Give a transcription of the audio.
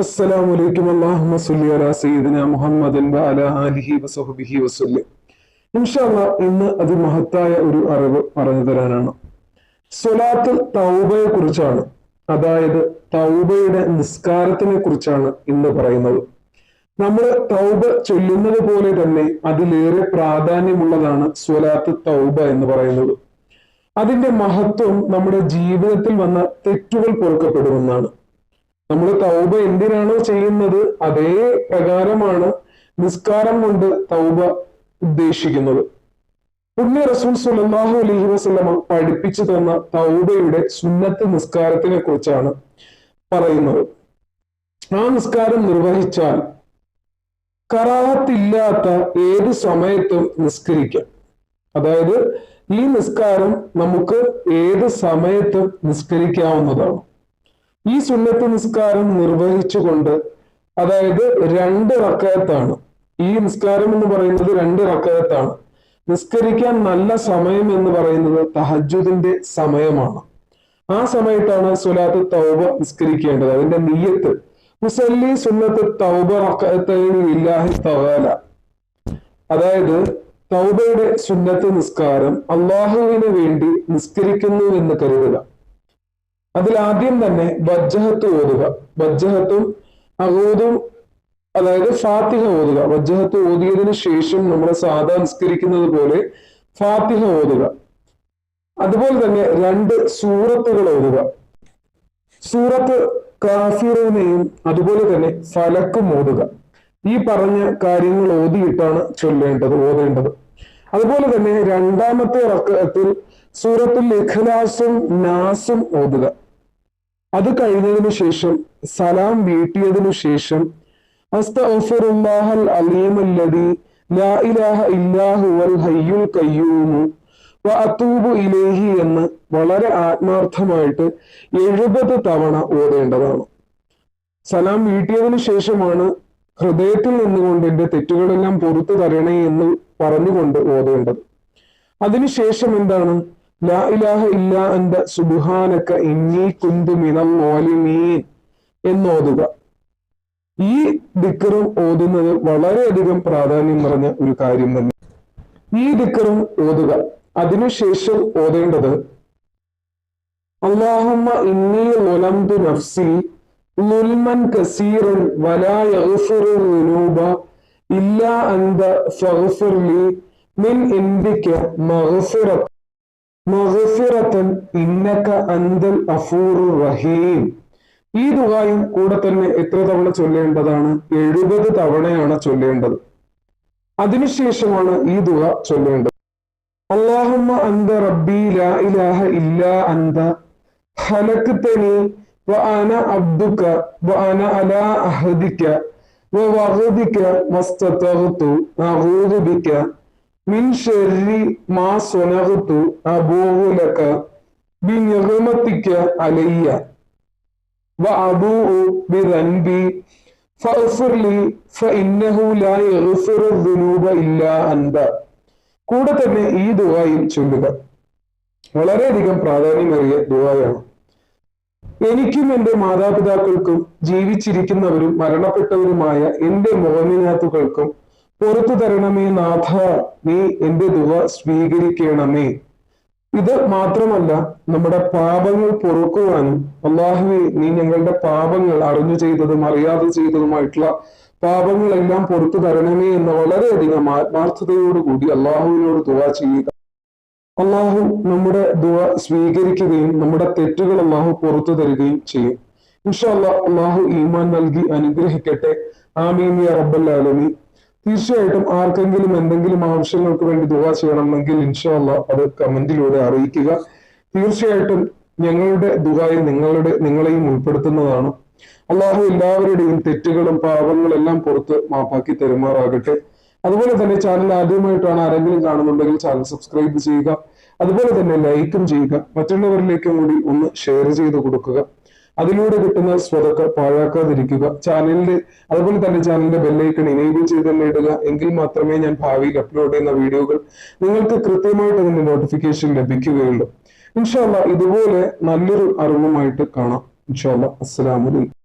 അലൈക്കും അല്ലാഹുമ്മ സ്വല്ലി അലാ സയ്യിദിന മുഹമ്മദിൻ വഅലാ ആലിഹി വസഹ്ബിഹി വസല്ലം. ഇൻഷാല്ലാ ഇന്ന് അതിമഹത്തായ ഒരു അറിവ് പറഞ്ഞു തരാനാണ്. സ്വലാത്ത് തൗബയെ കുറിച്ചാണ് അതായത് തൗബയുടെ നിസ്കാരത്തിനെ കുറിച്ചാണ് ഇന്ന് പറയുന്നത്. നമ്മൾ തൗബ ചൊല്ലുന്നത് പോലെ തന്നെ അതിലേറെ പ്രാധാന്യമുള്ളതാണ് സ്വലാത്ത് തൗബ എന്ന് പറയുന്നത്. അതിന്റെ മഹത്വം നമ്മുടെ ജീവിതത്തിൽ വന്ന തെറ്റുകൾ പൊറുക്കപ്പെടുമെന്നാണ്. നമ്മൾ തൗബ എന്തിനാണോ ചെയ്യുന്നത് അതേ പ്രകാരമാണ് നിസ്കാരം കൊണ്ട് തൗബ ഉദ്ദേശിക്കുന്നത്. പുണ്യ റസൂൽ സുലല്ലാഹു അലഹി വസ്ലമ പഠിപ്പിച്ചു തന്ന തൗബയുടെ സുന്നത്ത് നിസ്കാരത്തിനെ കുറിച്ചാണ് പറയുന്നത്. ആ നിസ്കാരം നിർവഹിച്ചാൽ കറാഹത്തില്ലാത്ത ഏത് സമയത്തും നിസ്കരിക്കാം. അതായത് ഈ നിസ്കാരം നമുക്ക് ഏത് സമയത്തും നിസ്കരിക്കാവുന്നതാണ്. ഈ സുന്നത്ത് നിസ്കാരം നിർവഹിച്ചുകൊണ്ട് അതായത് രണ്ട് റക്കയത്താണ്. ഈ നിസ്കാരം എന്ന് പറയുന്നത് രണ്ട് റക്കയത്താണ്. നിസ്കരിക്കാൻ നല്ല സമയം എന്ന് പറയുന്നത് തഹജുദിന്റെ സമയമാണ്. ആ സമയത്താണ് സുലാത്ത് തൗബ നിസ്കരിക്കേണ്ടത്. അതിന്റെ നീയത്ത് മുസല്ലി സുന്നത്ത് തൗബ ഇല്ലാഹി തവാല. അതായത് തൗബയുടെ സുന്നത്ത് നിസ്കാരം അള്ളാഹുവിന് വേണ്ടി നിസ്കരിക്കുന്നു എന്ന് കരുതുക. അതിൽ ആദ്യം തന്നെ വജ്ജഹത്ത് ഓതുക. വജ്ജഹത്തും അഹൂദും അതായത് ഫാത്തിഹ ഓതുക. വജ്ജഹത്ത് ഓതിയതിനു ശേഷം നമ്മൾ സാധാ നിസ്കരിക്കുന്നത് പോലെ ഫാത്തിഹ ഓതുക. അതുപോലെ തന്നെ രണ്ട് സൂറത്തുകൾ ഓതുക. സൂറത്ത് കാഫിറിനെയും അതുപോലെ തന്നെ ഫലക്കും ഓതുക. ഈ പറഞ്ഞ കാര്യങ്ങൾ ഓതിയിട്ടാണ് ചൊല്ലേണ്ടത് ഓതേണ്ടത്. അതുപോലെ തന്നെ രണ്ടാമത്തെ റക്കത്തിൽ സൂറത്തുൽ ഇഖ്ലാസും നാസും ഓതുക. അത് കഴിഞ്ഞതിനു ശേഷം സലാം വീട്ടിയതിനു ശേഷം എന്ന് വളരെ ആത്മാർത്ഥമായിട്ട് എഴുപത് തവണ ഓതേണ്ടതാണ്. സലാം വീട്ടിയതിനു ശേഷമാണ് ഹൃദയത്തിൽ നിന്നുകൊണ്ട് എന്റെ തെറ്റുകളെല്ലാം പുറത്തു തരണേ എന്ന് പറഞ്ഞുകൊണ്ട് ഓതേണ്ടത്. അതിനുശേഷം എന്താണ്? ലാ ഇലാഹ ഇല്ല ഇന്നി കുന്തു എന്നോതുക. ഈ ദിക്കറും ഓതുന്നത് വളരെയധികം പ്രാധാന്യം നിറഞ്ഞ ഒരു കാര്യം തന്നെ. ഈ ദിക്കറും ഓതുക. അതിനുശേഷം ഓതേണ്ടത് അള്ളാഹുമ്മ ഇന്നി ഒലംതു നഫ്സി ലുൽമൻ കസീറൻ വലാ ഇല്ലാ അന്ത മിൻ മഗ്ഫിറത്തൻ ഇന്നക അന്തൽ അഫൂറുർ റഹീം. ഈ ദുഹായും കൂടെ തന്നെ എത്ര തവണ ചൊല്ലേണ്ടതാണ്? എഴുപത് തവണയാണ് ചൊല്ലേണ്ടത്. അതിനുശേഷമാണ് ഈ ദുഹ ചൊല്ലേണ്ടത്. അള്ളാഹുമ്മ അന്ത റബ്ബി ലാ ഇലാഹ ഇല്ലാ അന്ത ഖലഖ്തനി അബ്ദുക്ക അബ്ദുക അന അലാ അഹദിക വവഅദിക മസ്തതഗ്തു അഊദു ബിക. മിൻ ഷർരി മാ സ്വനഗ്തു അബൂഹു ലക ബിനിഗ്മതിക അലയ്യ وأبوء بذنبي فاغفر لي فإنه لا يغفر الذنوب إلا أنت കൂടെ തന്നെ ഈ ദുആയിൽ ചൊല്ലുക വളരെയധികം പ്രാധാന്യമേറിയ ദുആയാണ് എനിക്കും എൻ്റെ മാതാപിതാക്കൾക്കും ജീവിച്ചിരിക്കുന്നവരും മരണപ്പെട്ടവരുമായ എൻ്റെ മോമിനാത്തുകൾക്കും പുറത്തു തരണമേ നാഥ നീ എന്റെ ദുവ സ്വീകരിക്കണമേ. ഇത് മാത്രമല്ല നമ്മുടെ പാപങ്ങൾ പൊറുക്കുവാനും അള്ളാഹുവെ നീ ഞങ്ങളുടെ പാപങ്ങൾ അറിഞ്ഞു ചെയ്തതും അറിയാതെ ചെയ്തതുമായിട്ടുള്ള പാപങ്ങളെല്ലാം പുറത്തു തരണമേ എന്ന് വളരെയധികം ആത്മാർത്ഥതയോടുകൂടി അള്ളാഹുവിനോട് ദുവ ചെയ്യുക. അള്ളാഹു നമ്മുടെ ദുവ സ്വീകരിക്കുകയും നമ്മുടെ തെറ്റുകൾ അള്ളാഹു പുറത്തു തരികയും ചെയ്യും. ഇൻഷാ അള്ളാഹു ഈമാൻ നൽകി അനുഗ്രഹിക്കട്ടെ. ആമീൻ റബ്ബൽ ആലമീൻ. തീർച്ചയായിട്ടും ആർക്കെങ്കിലും എന്തെങ്കിലും ആവശ്യങ്ങൾക്ക് വേണ്ടി ദുവാ ചെയ്യണമെങ്കിൽ ഇൻഷാല്ല അത് കമന്റിലൂടെ അറിയിക്കുക. തീർച്ചയായിട്ടും ഞങ്ങളുടെ ദുവായിൽ നിങ്ങളുടെ നിങ്ങളെയും ഉൾപ്പെടുത്തുന്നതാണ്. അള്ളാഹു എല്ലാവരുടെയും തെറ്റുകളും പാപങ്ങളും എല്ലാം പുറത്ത് മാപ്പാക്കി തരുമാറാകട്ടെ. അതുപോലെ തന്നെ ചാനൽ ആദ്യമായിട്ടാണ് ആരെങ്കിലും കാണുന്നുണ്ടെങ്കിൽ ചാനൽ സബ്സ്ക്രൈബ് ചെയ്യുക. അതുപോലെ തന്നെ ലൈക്കും ചെയ്യുക. മറ്റുള്ളവരിലേക്കും കൂടി ഒന്ന് ഷെയർ ചെയ്ത് കൊടുക്കുക. അതിലൂടെ കിട്ടുന്ന സ്വതൊക്കെ പാഴാക്കാതിരിക്കുക. ചാനലിന്റെ അതുപോലെ തന്നെ ചാനലിന്റെ ബെല്ലൈക്കൺ ഇനേബിൾ ചെയ്ത് തന്നെ ഇടുക എങ്കിൽ മാത്രമേ ഞാൻ ഭാവിയിൽ അപ്ലോഡ് ചെയ്യുന്ന വീഡിയോകൾ നിങ്ങൾക്ക് കൃത്യമായിട്ട് അതിന്റെ നോട്ടിഫിക്കേഷൻ ലഭിക്കുകയുള്ളൂ. ഇൻഷാല്ല ഇതുപോലെ നല്ലൊരു അറിവുമായിട്ട് കാണാം. ഇൻഷാല്ല അസ്സലാമലൈക്കും